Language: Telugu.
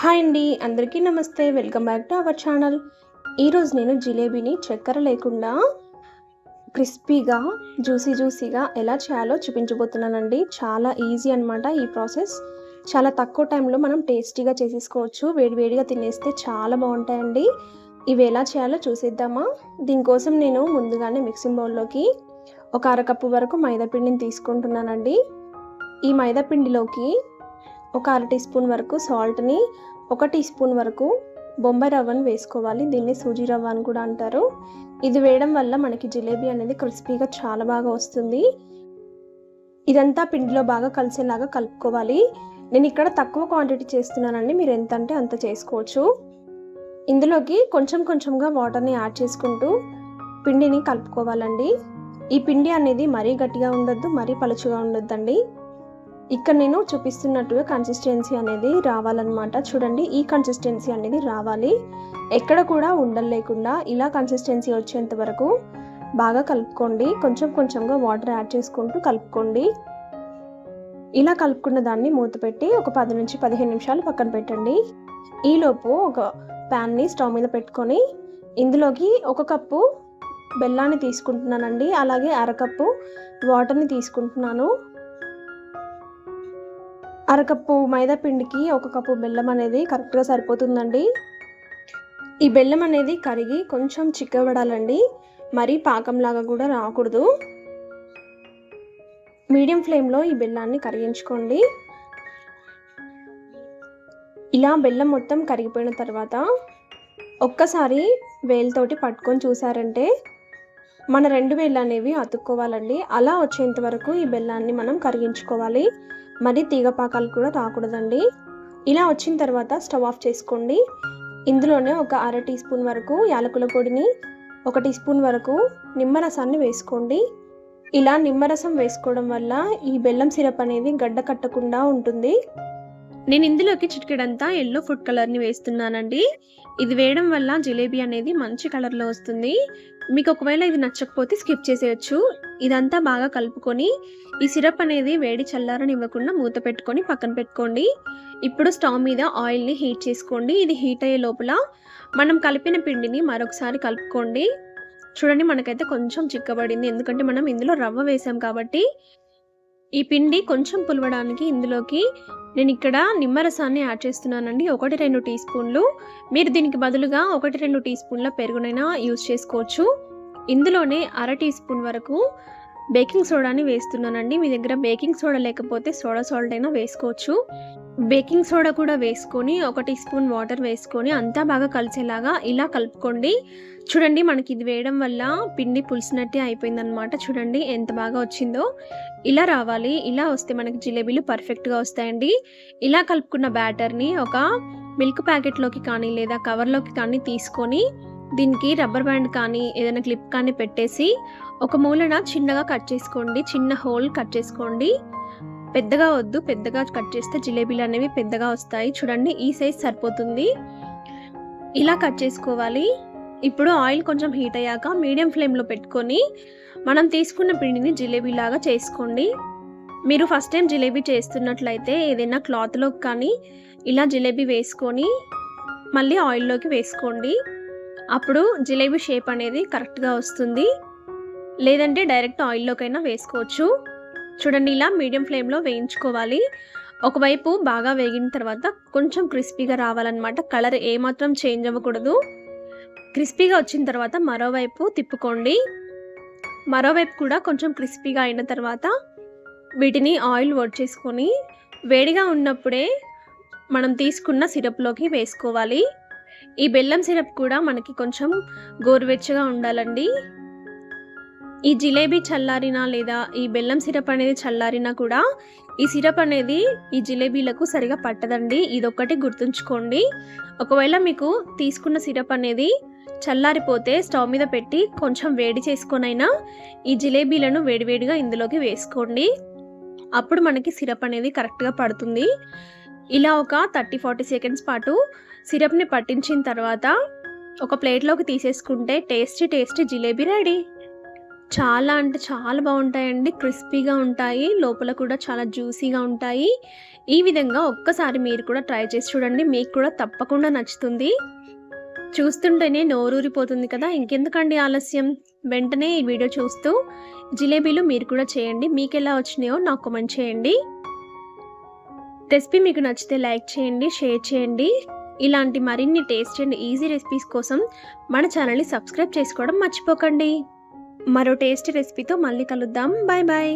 హాయ్ అండి అందరికీ నమస్తే. Welcome back to our channel. ఈరోజు నేను జిలేబీని చక్కెర లేకుండా క్రిస్పీగా జ్యూసీ జ్యూసీగా ఎలా చేయాలో చూపించబోతున్నానండి. చాలా ఈజీ అనమాట ఈ ప్రాసెస్. చాలా తక్కువ టైంలో మనం టేస్టీగా చేసేసుకోవచ్చు. వేడివేడిగా తినేస్తే చాలా బాగుంటాయండి. ఇవి ఎలా చేయాలో చూసేద్దామా? దీనికోసం నేను ముందుగానే మిక్సింగ్ బౌల్లోకి ఒక అరకప్పు వరకు మైదా పిండిని తీసుకుంటున్నానండి. ఈ మైదా పిండిలోకి ఒక అర టీ స్పూన్ వరకు సాల్ట్ని ఒక టీ స్పూన్ వరకు బొంబాయి రవ్వను వేసుకోవాలి. దీన్ని సూజీ రవ్వ అని కూడా అంటారు. ఇది వేయడం వల్ల మనకి జిలేబీ అనేది క్రిస్పీగా చాలా బాగా వస్తుంది. ఇదంతా పిండిలో బాగా కలిసేలాగా కలుపుకోవాలి. నేను ఇక్కడ తక్కువ క్వాంటిటీ చేస్తున్నానండి. మీరు ఎంత అంటే అంత చేసుకోవచ్చు. ఇందులోకి కొంచెం కొంచెంగా వాటర్ని యాడ్ చేసుకుంటూ పిండిని కలుపుకోవాలండి. ఈ పిండి అనేది మరీ గట్టిగా ఉండొద్దు మరీ పలుచుగా ఉండొద్దండి. ఇక్కడ నేను చూపిస్తున్నట్టుగా కన్సిస్టెన్సీ అనేది రావాలన్నమాట. చూడండి ఈ కన్సిస్టెన్సీ అనేది రావాలి. ఎక్కడ కూడా ఉండలు లేకుండా ఇలా కన్సిస్టెన్సీ వచ్చేంత వరకు బాగా కలుపుకోండి. కొంచెం కొంచెంగా వాటర్ యాడ్ చేసుకుంటూ కలుపుకోండి. ఇలా కలుపుకున్న దాన్ని మూత పెట్టి ఒక పది నుంచి పదిహేను నిమిషాలు పక్కన పెట్టండి. ఈలోపు ఒక ప్యాన్ని స్టవ్ మీద పెట్టుకొని ఇందులోకి ఒక కప్పు బెల్లాన్ని తీసుకుంటున్నానండి. అలాగే అరకప్పు వాటర్ని తీసుకుంటున్నాను. అరకప్పు మైదా పిండికి ఒక కప్పు బెల్లం అనేది కరెక్ట్గా సరిపోతుందండి. ఈ బెల్లం అనేది కరిగి కొంచెం చిక్కబడాలండి. మరీ పాకంలాగా కూడా రాకూడదు. మీడియం ఫ్లేమ్లో ఈ బెల్లాన్ని కరిగించుకోండి. ఇలా బెల్లం మొత్తం కరిగిపోయిన తర్వాత ఒక్కసారి వేలుతోటి పట్టుకొని చూసారంటే మన రెండు వేళ్ళు అనేవి అతుక్కోవాలండి. అలా వచ్చేంత వరకు ఈ బెల్లాన్ని మనం కరిగించుకోవాలి. మరి తీగపాకాలు కూడా రాకూడదండి ఇలా వచ్చిన తర్వాత స్టవ్ ఆఫ్ చేసుకోండి. ఇందులోనే ఒక అర టీ స్పూన్ వరకు యాలకుల పొడిని ఒక టీ స్పూన్ వరకు నిమ్మరసాన్ని వేసుకోండి. ఇలా నిమ్మరసం వేసుకోవడం వల్ల ఈ బెల్లం సిరప్ అనేది గడ్డ కట్టకుండా ఉంటుంది. నేను ఇందులోకి చిటికెడంతా ఎల్లో ఫుడ్ కలర్ని వేస్తున్నానండి. ఇది వేయడం వల్ల జిలేబీ అనేది మంచి కలర్లో వస్తుంది. మీకు ఒకవేళ ఇది నచ్చకపోతే స్కిప్ చేసేయచ్చు. ఇదంతా బాగా కలుపుకొని ఈ సిరప్ అనేది వేడి చల్లారని ఇవ్వకుండా మూత పెట్టుకొని పక్కన పెట్టుకోండి. ఇప్పుడు స్టవ్ మీద ఆయిల్ని హీట్ చేసుకోండి. ఇది హీట్ అయ్యే లోపల మనం కలిపిన పిండిని మరొకసారి కలుపుకోండి. చూడండి మనకైతే కొంచెం చిక్కబడింది. ఎందుకంటే మనం ఇందులో రవ్వ వేసాం కాబట్టి ఈ పిండి కొంచెం పులవడానికి ఇందులోకి నేను ఇక్కడ నిమ్మరసాన్ని యాడ్ చేస్తున్నానండి. ఒకటి రెండు టీ స్పూన్లు. మీరు దీనికి బదులుగా ఒకటి రెండు టీ స్పూన్ల పెరుగునైనా యూజ్ చేసుకోవచ్చు. ఇందులోనే అర టీ స్పూన్ వరకు బేకింగ్ సోడాని వేస్తున్నానండి. మీ దగ్గర బేకింగ్ సోడా లేకపోతే సోడా సాల్ట్ అయినా వేసుకోవచ్చు. బేకింగ్ సోడా కూడా వేసుకొని ఒక టీ స్పూన్ వాటర్ వేసుకొని అంతా బాగా కలిసేలాగా ఇలా కలుపుకోండి. చూడండి మనకి ఇది వేయడం వల్ల పిండి పులిసినట్టే అయిపోయిందనమాట చూడండి ఎంత బాగా వచ్చిందో. ఇలా రావాలి. ఇలా వస్తే మనకి జిలేబీలు పర్ఫెక్ట్గా వస్తాయండి. ఇలా కలుపుకున్న బ్యాటర్ని ఒక మిల్క్ ప్యాకెట్లోకి కానీ లేదా కవర్లోకి కానీ తీసుకొని దీనికి రబ్బర్ బ్యాండ్ కానీ ఏదైనా క్లిప్ కానీ పెట్టేసి ఒక మూలన చిన్నగా కట్ చేసుకోండి. చిన్న హోల్ కట్ చేసుకోండి. పెద్దగా వద్దు. పెద్దగా కట్ చేస్తే జిలేబీలు అనేవి పెద్దగా వస్తాయి. చూడండి ఈ సైజ్ సరిపోతుంది. ఇలా కట్ చేసుకోవాలి. ఇప్పుడు ఆయిల్ కొంచెం హీట్ అయ్యాక మీడియం ఫ్లేమ్లో పెట్టుకొని మనం తీసుకున్న పిండిని జిలేబీలాగా చేసుకోండి. మీరు ఫస్ట్ టైం జిలేబీ చేస్తున్నట్లయితే ఏదైనా క్లాత్లోకి కానీ ఇలా జిలేబీ వేసుకొని మళ్ళీ ఆయిల్లోకి వేసుకోండి. అప్పుడు జిలేబీ షేప్ అనేది కరెక్ట్గా వస్తుంది. లేదంటే డైరెక్ట్ ఆయిల్లోకైనా వేసుకోవచ్చు. చూడండి ఇలా మీడియం ఫ్లేమ్లో వేయించుకోవాలి. ఒకవైపు బాగా వేగిన తర్వాత కొంచెం క్రిస్పీగా రావాలన్నమాట. కలర్ ఏమాత్రం చేంజ్ అవ్వకూడదు. క్రిస్పీగా వచ్చిన తర్వాత మరోవైపు తిప్పుకోండి. మరోవైపు కూడా కొంచెం క్రిస్పీగా అయిన తర్వాత వీటిని ఆయిల్ చేసుకొని వేడిగా ఉన్నప్పుడే మనం తీసుకున్న సిరప్లోకి వేసుకోవాలి. ఈ బెల్లం సిరప్ కూడా మనకి కొంచెం గోరువెచ్చగా ఉండాలండి. ఈ జిలేబీ చల్లారినా లేదా ఈ బెల్లం సిరప్ అనేది చల్లారినా కూడా ఈ సిరప్ అనేది ఈ జిలేబీలకు సరిగా పట్టదండి. ఇదొక్కటి గుర్తుంచుకోండి. ఒకవేళ మీకు తీసుకున్న సిరప్ అనేది చల్లారిపోతే స్టవ్ మీద పెట్టి కొంచెం వేడి చేసుకొనైనా ఈ జిలేబీలను వేడివేడిగా ఇందులోకి వేసుకోండి. అప్పుడు మనకి సిరప్ అనేది కరెక్ట్గా పడుతుంది. ఇలా ఒక థర్టీ ఫార్టీ సెకండ్స్ పాటు సిరప్ని పట్టించిన తర్వాత ఒక ప్లేట్లోకి తీసేసుకుంటే టేస్టీ టేస్టీ జిలేబీ రెడీ. చాలా అంటే చాలా బాగుంటాయండి. క్రిస్పీగా ఉంటాయి. లోపల కూడా చాలా జ్యూసీగా ఉంటాయి. ఈ విధంగా ఒక్కసారి మీరు కూడా ట్రై చేసి చూడండి. మీకు కూడా తప్పకుండా నచ్చుతుంది. చూస్తుంటేనే నోరూరిపోతుంది కదా. ఇంకెందుకండి ఆలస్యం? వెంటనే ఈ వీడియో చూస్తూ జిలేబీలు మీరు కూడా చేయండి. మీకు ఎలా వచ్చినాయో నాకు కామెంట్ చేయండి. రెసిపీ మీకు నచ్చితే లైక్ చేయండి షేర్ చేయండి. ఇలాంటి మరిన్ని టేస్ట్ అండ్ ఈజీ రెసిపీస్ కోసం మన ఛానల్ని సబ్స్క్రైబ్ చేసుకోవడం మర్చిపోకండి. మరో టేస్ట్ రెసిపీతో మళ్ళీ కలుద్దాం. Bye bye.